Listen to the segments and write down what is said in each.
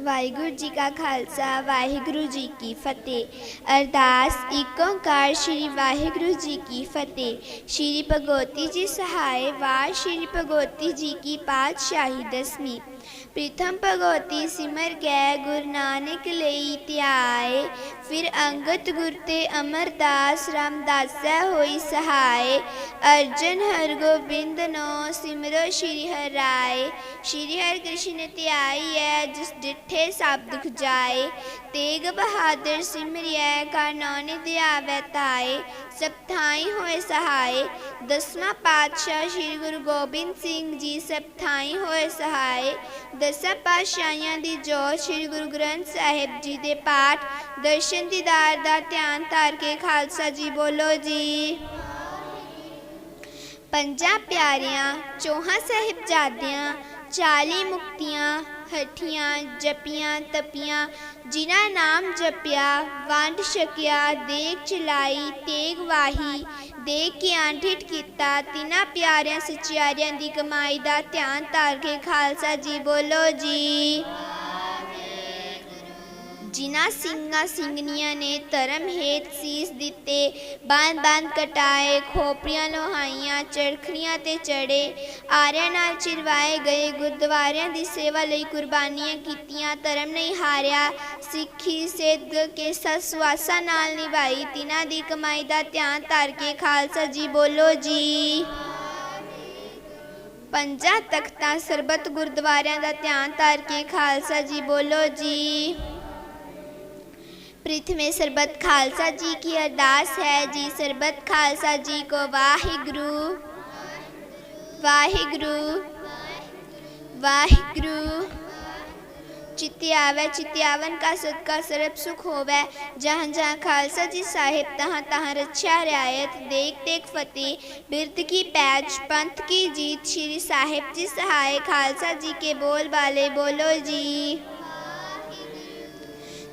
ਵਾਹਿਗੁਰੂ ਜੀ ਕਾ ਖਾਲਸਾ, ਵਾਹਿਗੁਰੂ ਜੀ ਕੀ ਫਤਿਹ। ਅਰਦਾਸ ਏਕ ਓੰਕਾਰ ਸ੍ਰੀ ਵਾਹਿਗੁਰੂ ਜੀ ਕੀ ਫਤਿਹ। ਸ੍ਰੀ ਭਗਵਤੀ ਜੀ ਸਹਾਇ, ਵਾਰ ਸ੍ਰੀ ਭਗਵਤੀ ਜੀ ਕੀ ਪਾਤਸ਼ਾਹੀ ਦਸਵੀਂ। ਪ੍ਰਥਮ ਭਗਵਤੀ ਸਿਮਰ ਗਏ ਗੁਰੂ ਨਾਨਕ ਲਈ ਧਿਆਏ। ਫਿਰ ਅੰਗਦ ਗੁਰ ਤੇ ਅਮਰਦਾਸ ਰਾਮਦਾਸੈ ਹੋਈ ਸਹਾਇ। ਅਰਜਨ ਹਰਗੋਬਿੰਦ ਨੋ ਸਿਮਰੋ ਸ਼੍ਰੀ ਹਰਿ ਸ਼੍ਰੀ ਹਰਿ ਕ੍ਰਿਸ਼ਨ ਧਿਆਈ ਹੈ ਜਿਸ ਡਿਠੇ ਸਭ ਦੁਖ ਜਾਏ। ਤੇਗ ਬਹਾਦਰ ਸਿਮਰਿਐ, ਕਾ ਨਾਨਿ ਧਿਆਵੈ ਤਾਏ ਸਭ ਥਾਈ ਹੋਏ ਸਹਾਏ ਦਸਵਾਂ ਪਾਤਸ਼ਾਹ ਸ੍ਰੀ ਗੁਰੂ ਗੋਬਿੰਦ ਸਿੰਘ ਜੀ ਸਭ ਥਾਈ ਹੋਏ ਸਹਾਏ ਦਸਾਂ ਪਾਤਸ਼ਾਹਾਂ ਦੀ ਜੋਤ ਸ੍ਰੀ ਗੁਰੂ ਗ੍ਰੰਥ ਸਾਹਿਬ ਜੀ ਦੇ ਪਾਠ। ਦਰਸ਼ਨ ਦੀਦਾਰ ਦਾ ਧਿਆਨ ਧਾਰ ਕੇ ਖਾਲਸਾ ਜੀ ਬੋਲੋ ਜੀ। ਪੰਜਾਂ ਪਿਆਰਿਆਂ, ਚੌਹਾਂ ਸਾਹਿਬਜ਼ਾਦਿਆਂ, ਚਾਲੀ ਮੁਕਤੀਆਂ, ਹਠੀਆਂ, ਜਪੀਆਂ, ਤਪੀਆਂ, ਜਿਨ੍ਹਾਂ ਨਾਮ ਜਪਿਆ, ਵੰਡ ਛਕਿਆ ਦੇਖ ਚਲਾਈ, ਤੇਗ ਵਾਹੀ ਦੇਖ ਕੇ ਆਂਠਿਠ ਕੀਤਾ, ਤਿਨਾਂ ਪਿਆਰਿਆਂ, ਸਚਿਆਰਿਆਂ ਦੀ ਕਮਾਈ ਦਾ ਧਿਆਨ ਧਾਰ ਕੇ ਖਾਲਸਾ ਜੀ ਬੋਲੋ ਜੀ। ਜਿਨ੍ਹਾਂ ਸਿੰਘਾਂ ਸਿੰਘਨੀਆਂ ਨੇ ਧਰਮ ਹੇਤ ਸੀਸ ਦਿੱਤੇ ਬੰਦ ਬੰਦ ਕਟਾਏ ਖੋਪਰੀਆਂ ਲੋਹਾਈਆਂ, ਚਰਖੜੀਆਂ ਤੇ ਚੜੇ, ਆਰਿਆਂ ਨਾਲ ਚਿਰਵਾਏ ਗਏ, ਗੁਰਦੁਆਰਿਆਂ ਦੀ ਸੇਵਾ ਲਈ ਕੁਰਬਾਨੀਆਂ ਕੀਤੀਆਂ, ਧਰਮ ਨਹੀਂ ਹਾਰਿਆ, ਸਿੱਖੀ, ਸਿੱਧ ਕੇ ਸਸਵਾਸਾ ਨਾਲ ਨਿਭਾਈ, ਤਿਨਾਂ ਦੀ ਕਮਾਈ ਦਾ ਧਿਆਨ ਧਰ ਕੇ ਖਾਲਸਾ ਜੀ ਬੋਲੋ ਜੀ। ਪੰਜਾਂ ਤਖਤਾਂ ਸਰਬਤ ਗੁਰਦੁਆਰਿਆਂ ਦਾ ਧਿਆਨ ਧਰ ਕੇ ਖਾਲਸਾ ਜੀ ਬੋਲੋ ਜੀ। ਪ੍ਰithਮੇ ਸਰਬਤ ਖਾਲਸਾ ਜੀ ਕੀ ਅਰਦਾਸ ਹੈ ਜੀ ਸਰਬਤ ਖਾਲਸਾ ਜੀ ਕੋ ਵਾਹਿਗੁਰੂ ਵਾਹਿਗੁਰੂ ਵਾਹਿਗੁਰੂ ਚਿਤਿਆਵੈ ਚਿਤਿਆਵਨ ਕਾ ਸਦਕਾ ਸਰਬ ਸੁਖ ਹੋਵੈ ਜਹਾਂ ਜਹਾਂ ਖਾਲਸਾ ਜੀ ਸਾਹਿਬ ਤਹਾਂ ਤਹਾਂ ਰੱਛਾ ਰਿਆਇਤ ਦੇਖ ਦੇਖ ਫਤਿਹ ਬਿਰਦ ਕੀ ਪੈਜ ਪੰਥ ਕੀ ਜੀਤ ਸ਼੍ਰੀ ਸਾਹਿਬ ਜੀ ਸਹਾਇ ਖਾਲਸਾ ਜੀ ਕੇ ਬੋਲ ਬਾਲੇ ਬੋਲੋ ਜੀ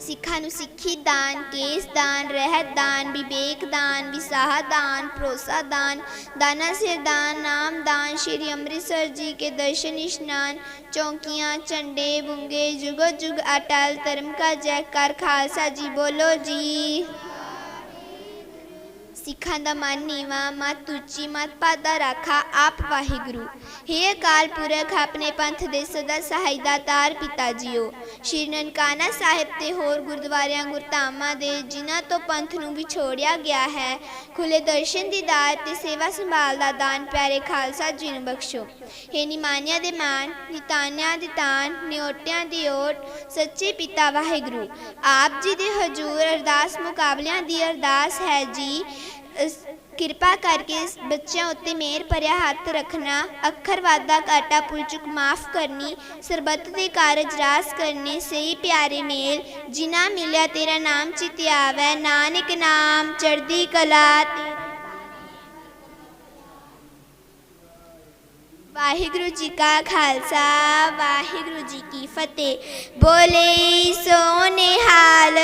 ਸਿੱਖਾਂ ਨੂੰ ਸਿੱਖੀ ਦਾਨ, ਕੇਸ ਦਾਨ, ਰਹਿਤ ਦਾਨ, ਵਿਵੇਕ ਦਾਨ, ਵਿਸਾਹ ਦਾਨ, ਭਰੋਸਾ ਦਾਨ, ਦਾਨਾ ਸਿਰ ਦਾਨ, ਨਾਮ ਦਾਨ, ਸ਼੍ਰੀ ਅੰਮ੍ਰਿਤਸਰ ਜੀ ਕੇ ਦਰਸ਼ਨ ਇਸ਼ਨਾਨ, ਚੌਂਕੀਆਂ, ਝੰਡੇ, ਬੁੰਗੇ, ਜੁਗੋ ਜੁਗ ਅਟਲ, ਧਰਮ ਕਾ ਜੈਕਾਰ ਖਾਲਸਾ ਜੀ ਬੋਲੋ ਜੀ। ਸਿੱਖਾਂ ਦਾ ਮਨ ਨੀਵਾ, ਮਤ ਉੱਚੀ, ਮਤ ਪਾਦਾ ਰਾਖਾ, ਆਪ ਵਾਹਿਗੁਰੂ। ਹੇ ਅਕਾਲ ਪੁਰਖ, ਆਪਣੇ ਪੰਥ ਦੇ ਸਦਾ ਸਹਾਇਤਾ ਤਾਰ ਪਿਤਾ ਜੀਓ। ਸ਼੍ਰੀ ਨਨਕਾਣਾ ਸਾਹਿਬ ਤੇ ਹੋਰ ਗੁਰਦੁਆਰਿਆਂ, ਗੁਰਧਾਮਾਂ ਦੇ ਜਿਨ੍ਹਾਂ ਤੋਂ ਪੰਥ ਨੂੰ ਵਿਛੋੜਿਆ ਗਿਆ ਹੈ ਖੁੱਲੇ ਦਰਸ਼ਨ ਦੀਦਾਰ ਤੇ ਸੇਵਾ ਸੰਭਾਲ ਦਾ ਦਾਨ ਪਿਆਰੇ ਖਾਲਸਾ ਜੀ ਨੂੰ ਬਖਸ਼ੋ। ਹੇ ਨਿਮਾਨਿਆਂ ਦੇ ਮਾਨ ਨਿਤਾਨਿਆਂ ਦੇ ਤਾਨ ਨਿਓਟਿਆਂ ਦੀ ਓਟ, ਸੱਚੇ ਪਿਤਾ ਵਾਹਿਗੁਰੂ। ਆਪ ਜੀ ਦੇ ਹਜੂਰ ਅਰਦਾਸ ਮੁਕਾਬਲਿਆਂ ਦੀ ਅਰਦਾਸ ਹੈ ਜੀ ਕਿਰਪਾ ਕਰਕੇ ਬੱਚਿਆਂ ਉੱਤੇ ਮਿਹਰ ਭਰਿਆ ਹੱਥ ਰੱਖਣਾ, ਅੱਖਰ ਵਾਦਾ ਘਾਟਾ ਭੁੱਲ ਮਾਫ ਕਰਨੀ, ਸਰਬੱਤ ਦੇ ਕਾਰਜ ਰਾਸ ਕਰਨੇ, ਸਹੀ ਪਿਆਰੇ ਮੇਲ ਜਿਨਾ ਮਿਲਿਆ ਤੇਰਾ ਨਾਮ ਚਿਤਿਆਵੈ ਨਾਨਕ ਨਾਮ ਚੜਦੀ ਕਲਾ ਵਾਹਿਗੁਰੂ ਜੀ ਕਾ ਖਾਲਸਾ, ਵਾਹਿਗੁਰੂ ਜੀ ਕੀ ਫਤਿਹ। ਬੋਲੇ ਸੋ ਨਿਹਾਲ